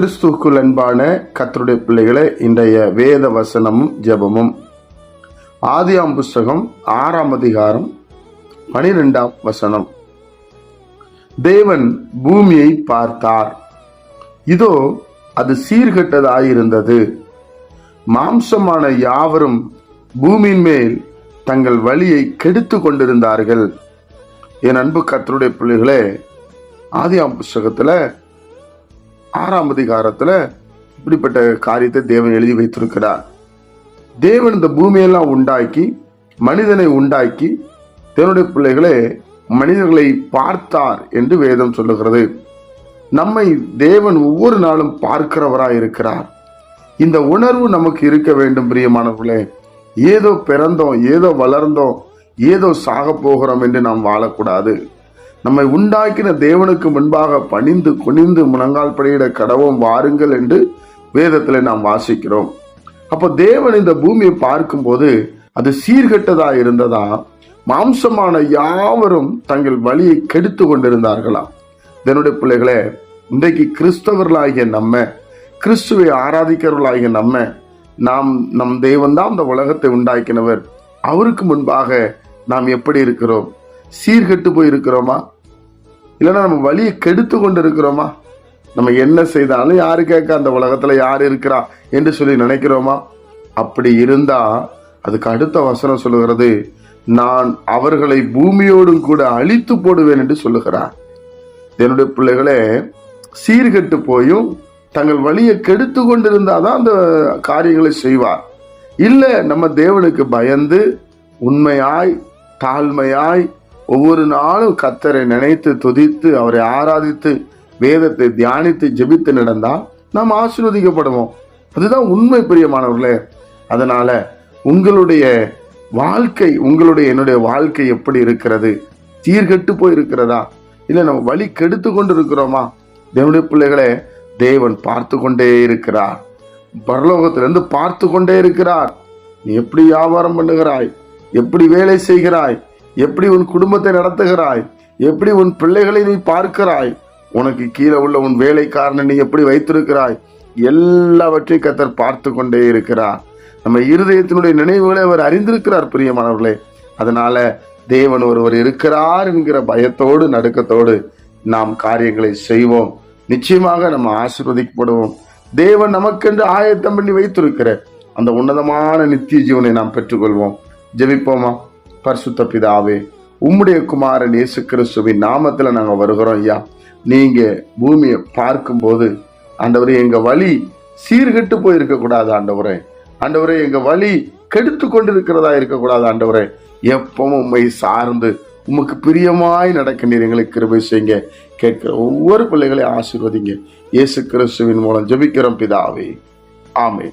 கிறிஸ்துக்குள் அன்பான கத்தருடைய பிள்ளைகளை இன்றைய வேத வசனமும் ஜெபமும். ஆதியாம் புஸ்தகம் ஆறாம் அதிகாரம் பனிரெண்டாம் வசனம். தேவன் பூமியை பார்த்தார். இதோ அது சீர்கெட்டதாயிருந்தது. மாம்சமான யாவரும் பூமியின் மேல் தங்கள் வழியை கெடுத்து கொண்டிருந்தார்கள். என் அன்பு கத்தருடைய பிள்ளைகளே ஆதியாம் புஸ்தகத்தில் ஆறாம் அதிகாரத்துல இப்படிப்பட்ட காரியத்தை தேவன் எழுதி வைத்திருக்கிறார். தேவன் இந்த பூமியெல்லாம் உண்டாக்கி மனிதனை உண்டாக்கி தேவனுடைய பிள்ளைகளே மனிதர்களை பார்த்தார் என்று வேதம் சொல்லுகிறது. நம்மை தேவன் ஒவ்வொரு நாளும் பார்க்கிறவராய் இருக்கிறார். இந்த உணர்வு நமக்கு இருக்க வேண்டும் பிரியமானவர்களே. ஏதோ பிறந்தோம் ஏதோ வளர்ந்தோம் ஏதோ சாக போகிறோம் என்று நாம் வாழக்கூடாது. நம்மை உண்டாக்கின தேவனுக்கு முன்பாக பணிந்து குனிந்து முழங்கால் படியிட கடவும் வாருங்கள் என்று வேதத்தில் நாம் வாசிக்கிறோம். அப்போ தேவன் இந்த பூமியை பார்க்கும்போது அது சீர்கெட்டதா இருந்ததா? மாம்சமான யாவரும் தங்கள் வழியை கெடுத்து கொண்டிருந்தார்களாம் இதனுடைய பிள்ளைகளே இன்றைக்கு கிறிஸ்தவர்களாகிய நம்ம கிறிஸ்துவை ஆராதிக்கிறவர்களாகிய நம்ம நாம் நம் தேவன் தான் இந்த உலகத்தை உண்டாக்கினவர். அவருக்கு முன்பாக நாம் எப்படி இருக்கிறோம்? சீர்கெட்டு போய் இருக்கிறோமா இல்லைன்னா நம்ம வழியை கெடுத்து கொண்டு இருக்கிறோமா நம்ம என்ன செய்தாலும் யாரு கேட்க அந்த உலகத்துல யார் இருக்கிறா என்று சொல்லி நினைக்கிறோமா? அப்படி இருந்தா அதுக்கு அடுத்த வசனம் சொல்லுகிறது நான் அவர்களை பூமியோடும் கூட அழித்து போடுவேன் என்று சொல்லுகிறார். என்னுடைய பிள்ளைகளே சீர்கெட்டு போயும் தங்கள் வழியை கெடுத்து கொண்டிருந்தாதான் அந்த காரியங்களை செய்வார். இல்லை நம்ம தேவனுக்கு பயந்து உண்மையாய் தாழ்மையாய் ஒவ்வொரு நாளும் கத்தரை நினைத்து துதித்து அவரை ஆராதித்து வேதத்தை தியானித்து ஜெபித்து நடந்தால் நாம் ஆசீர்வதிக்கப்படுவோம். அதுதான் உண்மை பிரியமானவர்களே. அதனால உங்களுடைய வாழ்க்கை உங்களுடைய என்னுடைய வாழ்க்கை எப்படி இருக்கிறது? சீர்கெட்டு போய் இருக்கிறதா இல்லை நம்ம வழி கெடுத்து கொண்டு இருக்கிறோமா தேவனுடைய பிள்ளைகளே தேவன் பார்த்து கொண்டே இருக்கிறார். பரலோகத்திலிருந்து பார்த்து கொண்டே இருக்கிறார். நீ எப்படி வியாபாரம் பண்ணுகிறாய்? எப்படி வேலை செய்கிறாய்? எப்படி உன் குடும்பத்தை நடத்துகிறாய்? எப்படி உன் பிள்ளைகளை நீ பார்க்கிறாய்? உனக்கு கீழே உள்ள உன் வேலைக்காரனை நீ எப்படி வைத்திருக்கிறாய்? எல்லாவற்றையும் கத்தர் பார்த்து கொண்டே இருக்கிறார். நம்ம இருதயத்தினுடைய நினைவுகளை அவர் அறிந்திருக்கிறார் பிரியமானவர்களே. அதனால தேவன் ஒருவர் இருக்கிறார் என்கிற பயத்தோடு நடுக்கத்தோடு நாம் காரியங்களை செய்வோம். நிச்சயமாக நம்ம ஆசிர்வதிக்கப்படுவோம். தேவன் நமக்கென்று ஆயத்தம் பண்ணி வைத்திருக்கிற அந்த உன்னதமான நித்திய ஜீவனை நாம் பெற்றுக்கொள்வோம். ஜெபிப்போமா? பரிசுத்த பிதாவே உம்முடைய குமாரன் இயேசு கிறிஸ்துவின் நாமத்தில் நாங்கள் வருகிறோம் ஐயா. நீங்கள் பூமியை பார்க்கும்போது ஆண்டவரே எங்கள் வழி சீர்கெட்டு போயிருக்க கூடாது ஆண்டவரே. ஆண்டவரே எங்கள் வழி கெடுத்து கொண்டிருக்கிறதா இருக்கக்கூடாது ஆண்டவரே. எப்பவும் உண்மை சார்ந்து உமக்கு பிரியமாய் நடக்க நீர் எங்களுக்கு கிருபை செய்யுங்க. கேட்கிற ஒவ்வொரு பிள்ளைகளையும் ஆசிர்வதிங்க. இயேசு கிறிஸ்துவின் மூலம் ஜெபிக்கிறோம் பிதாவே. ஆமே